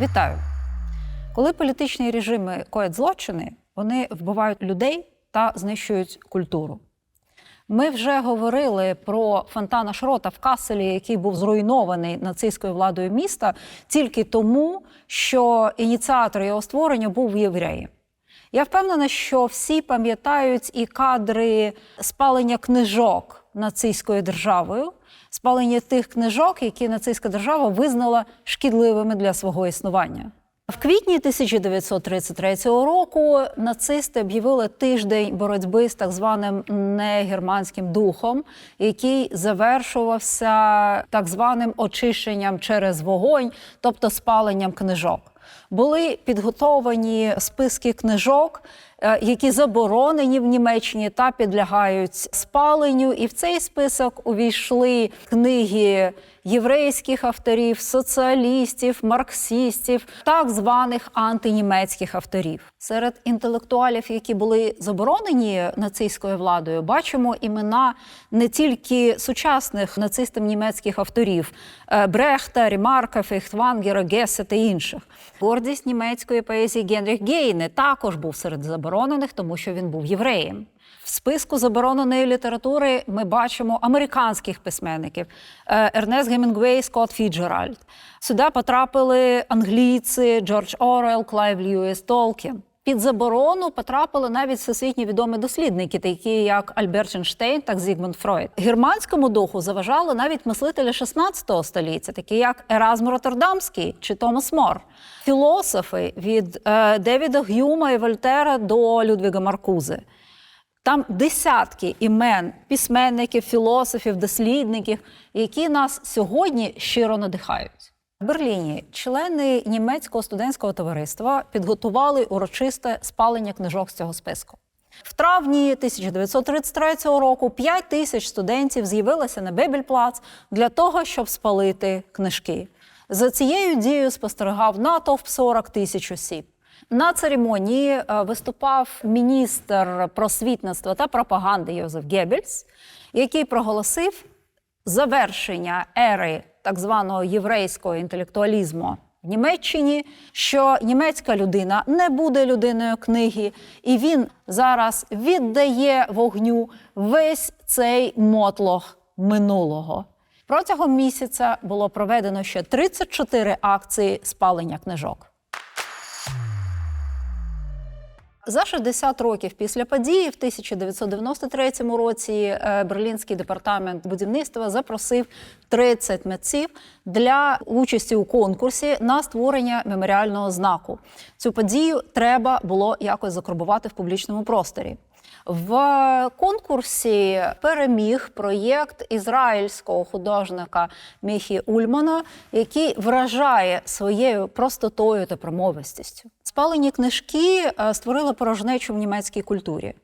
Вітаю! Коли політичні режими коять злочини, вони вбивають людей та знищують культуру. Ми вже говорили про фонтана Шрота в Каселі, який був зруйнований нацистською владою міста, тільки тому, що ініціатор його створення був євреєм. Я впевнена, що всі пам'ятають і кадри спалення книжок нацистською державою, спалення тих книжок, які нацистська держава визнала шкідливими для свого існування. В квітні 1933 року нацисти об'явили тиждень боротьби з так званим негерманським духом, який завершувався так званим очищенням через вогонь, тобто спаленням книжок. Були підготовані списки книжок, е, які заборонені в Німеччині та підлягають спаленню. І в цей список увійшли книги єврейських авторів, соціалістів, марксистів, так званих антинімецьких авторів. Серед інтелектуалів, які були заборонені нацистською владою, бачимо імена не тільки сучасних нацистам німецьких авторів е, Брехта, Рімарка, Фейхтвангера, Гесе та інших. Гордість німецької поезії Генріх Гейне також був серед заборонених, тому що він був євреєм. В списку забороненої літератури ми бачимо американських письменників е, Ернест Гемінгвей, Скотт Фіджеральд. Сюди потрапили англійці Джордж Орел, Клайв Льюіс Толкін. Під заборону потрапили навіть всесвітньо відомі дослідники, такі як Альберт Ейнштейн та Зігмунд Фройд. Германському духу заважали навіть мислителі 16 століття, такі як Еразм Роттердамський чи Томас Мор, філософи від е, Девіда Гюма і Вольтера до Людвіга Маркузи. Там десятки імен письменників, філософів, дослідників, які нас сьогодні щиро надихають. В Берліні члени німецького студентського товариства підготували урочисте спалення книжок з цього списку. В травні 1933 року 5 тисяч студентів з'явилося на Бебельплац для того, щоб спалити книжки. За цією дією спостерігав натовп 40 тисяч осіб. На церемонії е, виступав міністр просвітництва та пропаганди Йозеф Геббельс, який проголосив завершення ери так званого єврейського інтелектуалізму в Німеччині, що німецька людина не буде людиною книги, і він зараз віддає вогню весь цей мотлох минулого. Протягом місяця було проведено ще 34 акції спалення книжок. За 60 років після події, в 1993 році е, Берлінський департамент будівництва запросив 30 митців для участі у конкурсі на створення меморіального знаку. Цю подію треба було якось закарбувати в публічному просторі. В конкурсі переміг проєкт ізраїльського художника Міхі Ульмана, який вражає своєю простотою та промовистістю. Спалені книжки е, створили порожнечу в німецькій культурі.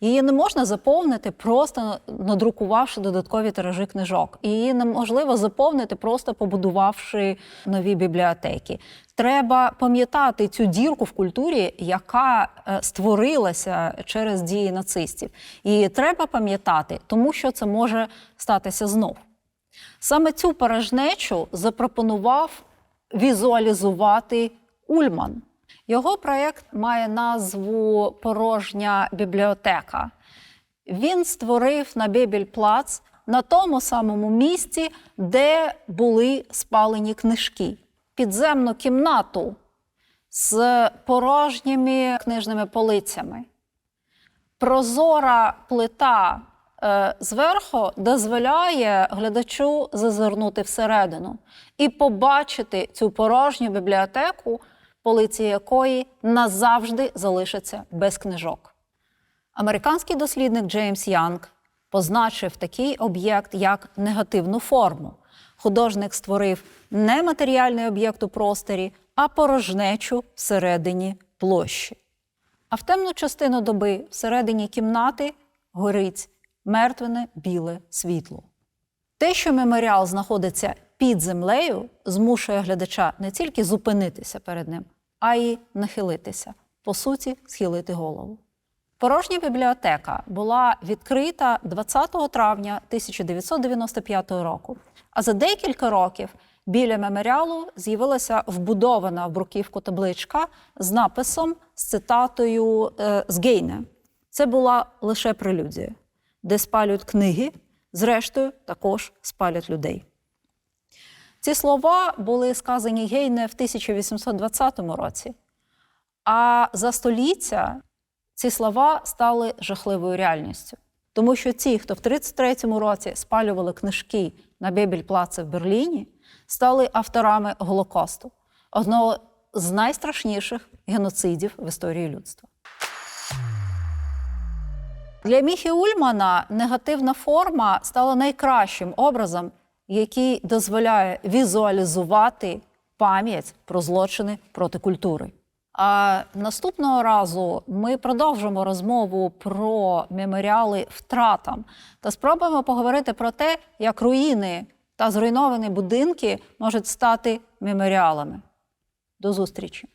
Її не можна заповнити, просто надрукувавши додаткові тиражі книжок. Її неможливо заповнити, просто побудувавши нові бібліотеки. Треба пам'ятати цю дірку в культурі, яка е, створилася через дії нацистів. І треба пам'ятати, тому що це може статися знов. Саме цю порожнечу запропонував візуалізувати Ульман. Його проєкт має назву Порожня бібліотека. Він створив на Бебельплац на тому самому місці, де були спалені книжки. Підземну кімнату з порожніми книжними полицями. Прозора плита е, зверху дозволяє глядачу зазирнути всередину і побачити цю порожню бібліотеку полиці якої назавжди залишаться без книжок. Американський дослідник Джеймс Янг позначив такий об'єкт як негативну форму. Художник створив не матеріальний об'єкт у просторі, а порожнечу всередині площі. А в темну частину доби всередині кімнати горить мертвене біле світло. Те, що меморіал знаходиться під землею, змушує глядача не тільки зупинитися перед ним, а й нахилитися, по суті, схилити голову. Порожня бібліотека була відкрита 20 травня 1995 року. А за декілька років біля меморіалу з'явилася вбудована в бруківку табличка з написом з цитатою е, з Гейне. Це була лише прелюдія, де спалюють книги, зрештою, також спалять людей. Ці слова були сказані Гейне в 1820 році. А за століття ці слова стали жахливою реальністю. Тому що ті, хто в 33-му році спалювали книжки на Бебель-Плаце в Берліні, стали авторами Голокосту, одного з найстрашніших геноцидів в історії людства. Для Міхі Ульмана негативна форма стала найкращим образом, який дозволяє візуалізувати пам'ять про злочини проти культури. А наступного разу ми продовжимо розмову про меморіали втратам та спробуємо поговорити про те, як руїни та зруйновані будинки можуть стати меморіалами. До зустрічі!